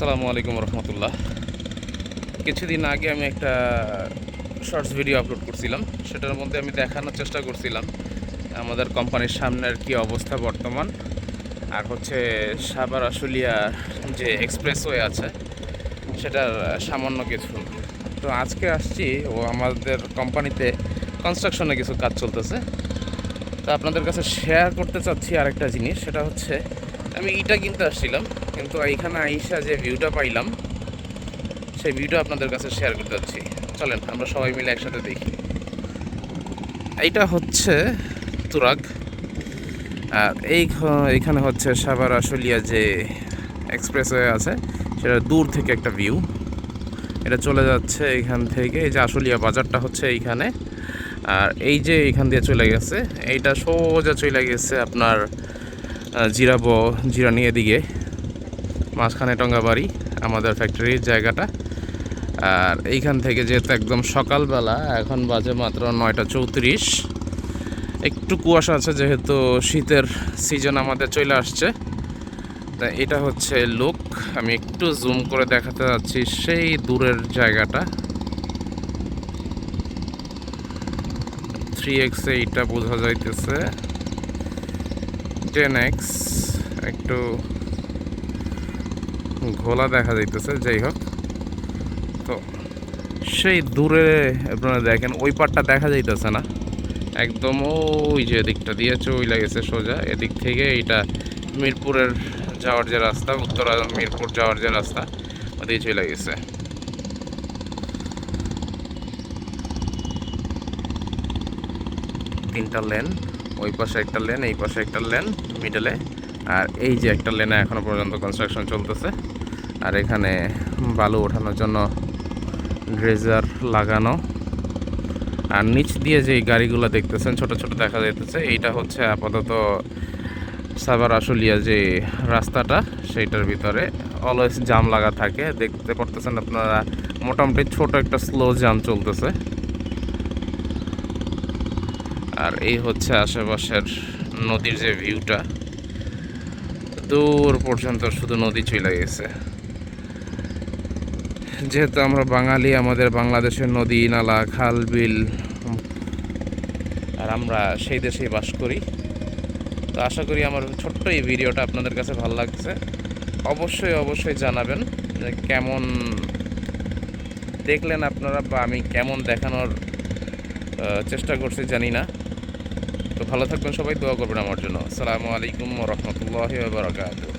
আসসালামু আলাইকুম রহমতুল্লাহ। কিছুদিন আগে আমি একটা শর্টস ভিডিও আপলোড করছিলাম। সেটার মধ্যে আমি দেখানোর চেষ্টা করছিলাম। আমাদের কোম্পানির সামনের কি অবস্থা বর্তমান। আর হচ্ছে সাবার আশুলিয়া যে এক্সপ্রেসওয়ে আছে, সেটার সামান্য কিছু। তো আজকে আসছি ও আমাদের কোম্পানিতে কনস্ট্রাকশনে কিছু কাজ চলতেছে। তো আপনাদের কাছে শেয়ার করতে চাচ্ছি আরেকটা জিনিস, সেটা হচ্ছে আমি ইটা কিনতে আসছিলাম, কিন্তু এইখানে আইসা যে ভিউটা পাইলাম, সেই ভিউটা আপনাদের কাছে শেয়ার করতে যাচ্ছি। চলেন, আমরা সবাই মিলে একসাথে দেখি। এইটা হচ্ছে তুরাগ। আর এই এইখানে হচ্ছে সাভার আশুলিয়া যে এক্সপ্রেসওয়ে আছে, সেটা দূর থেকে একটা ভিউ এটা চলে যাচ্ছে এখান থেকে, এই যে আশুলিয়া বাজারটা হচ্ছে এইখানে। আর এই যে এইখান দিয়ে চলে গেছে, এইটা সোজা চলে গেছে আপনার জিরাব, জিরানি এদিকে, মাঝখানে টঙ্গাবাড়ি, আমাদের ফ্যাক্টরির জায়গাটা। আর এইখান থেকে যেহেতু একদম সকালবেলা, এখন বাজে মাত্র নয়টা চৌত্রিশ। একটু কুয়াশা আছে যেহেতু শীতের সিজন আমাদের চলে আসছে। তা এটা হচ্ছে লুক আমি একটু জুম করে দেখাতে যাচ্ছি সেই দূরের জায়গাটা। থ্রি এক্সে এইটা বোঝা যাইতেছে। টেন এক্স একটু ঘোলা দেখা যাইতেছে, যাই হোক। তো সেই দূরে আপনারা দেখেন, ওই পারটা দেখা যাইতেছে না। একদম ওই যে দিকটা দিয়ে চই গেছে সোজা, এদিক থেকে এইটা মিরপুরের যাওয়ার যে রাস্তা, উত্তরা মিরপুর যাওয়ার যে রাস্তা, ওদিকে চলে গেছে। তিনটা লেন। ওই পাশে একটা লেন এই পাশে একটা লেন মিডলে আর এই যে একটা লেনে এখনও পর্যন্ত কনস্ট্রাকশন চলতেছে। আর এখানে বালু ওঠানোর জন্য ড্রেজার লাগানো। আর নিচ দিয়ে যে গাড়িগুলো দেখতেছেন, ছোট ছোট দেখা যাইতেছে, এইটা হচ্ছে আপাতত সাবার আশুলিয়া যে রাস্তাটা, সেইটার ভিতরে। অলওয়েজ জাম লাগা থাকে, দেখতে পারতেছেন আপনারা। মোটামুটি ছোট একটা স্লো জাম চলতেছে। আর এই হচ্ছে আশেপাশের নদীর যে ভিউটা। দূর পর্যন্ত শুধু নদী চলে গেছে। যেহেতু আমরা বাঙালি, আমাদের বাংলাদেশের নদী, নালা, খাল, বিল, আর আমরা সেই দেশেই বাস করি। তো আশা করি আমার ছোট্ট এই ভিডিওটা আপনাদের কাছে ভালো লাগছে। অবশ্যই অবশ্যই জানাবেন যে কেমন দেখলেন আপনারা বা আমি কেমন দেখানোর চেষ্টা করছি, জানি না। তো ভালো থাকবেন সবাই দোয়া করবেন আমার জন্য। আসসালামু আলাইকুম রহমতুল্লাহ বারকাত